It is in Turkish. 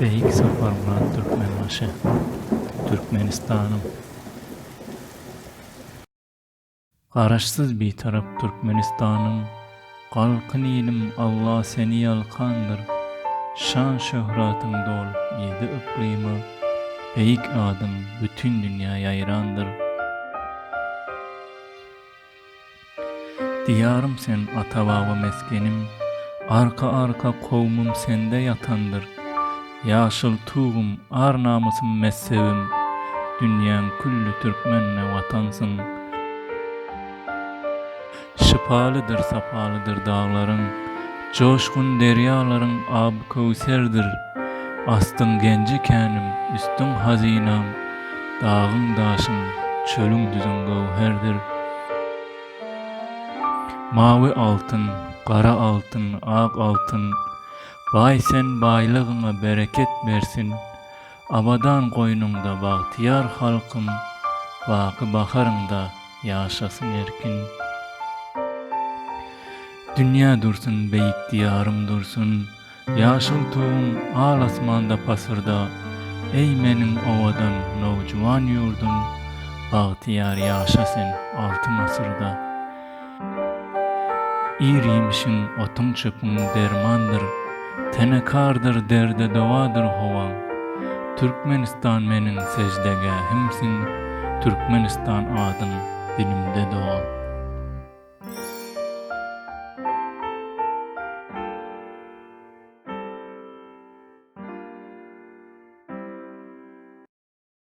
Beyik Safarmurat Türkmenbaşı Türkmenistan'ım. Garaşsız bir taraf Türkmenistan'ım. Kalkın ilim Allah seni yalkandır Şan şöhratın dol yedi iklimi Beyik adım bütün dünya yayrandır. Diyarım sen atavava meskenim Arka arka kovmum sende yatandır Yaşıl tuğum, ar namusum mezhebim Dünyan küllü Türkmenle vatansın. Şıpalıdır sapalıdır dağların. Coşkun deryaların ab kevserdir Astın genci kenim, üstün hazinam. Dağın daşın, çölün düzün gevherdir Mavi altın, kara altın, ak altın Vay sen baylığına bereket versin. Abadan koynumda bahtiyar halkım. Vakı bakarında yaşasın erkin. Dünya dursun beyik diyarım dursun. Yaşıl tuğum al asmanda pasırda. Ey menin ovadan novcuvan yurdum. Bahtiyar yaşasın altın asırda. İriymişin otun çöpün dermandır Tenekardır derde davadır hovan. Türkmenistan menin secdegahimsin Türkmenistan adın dilimde doğan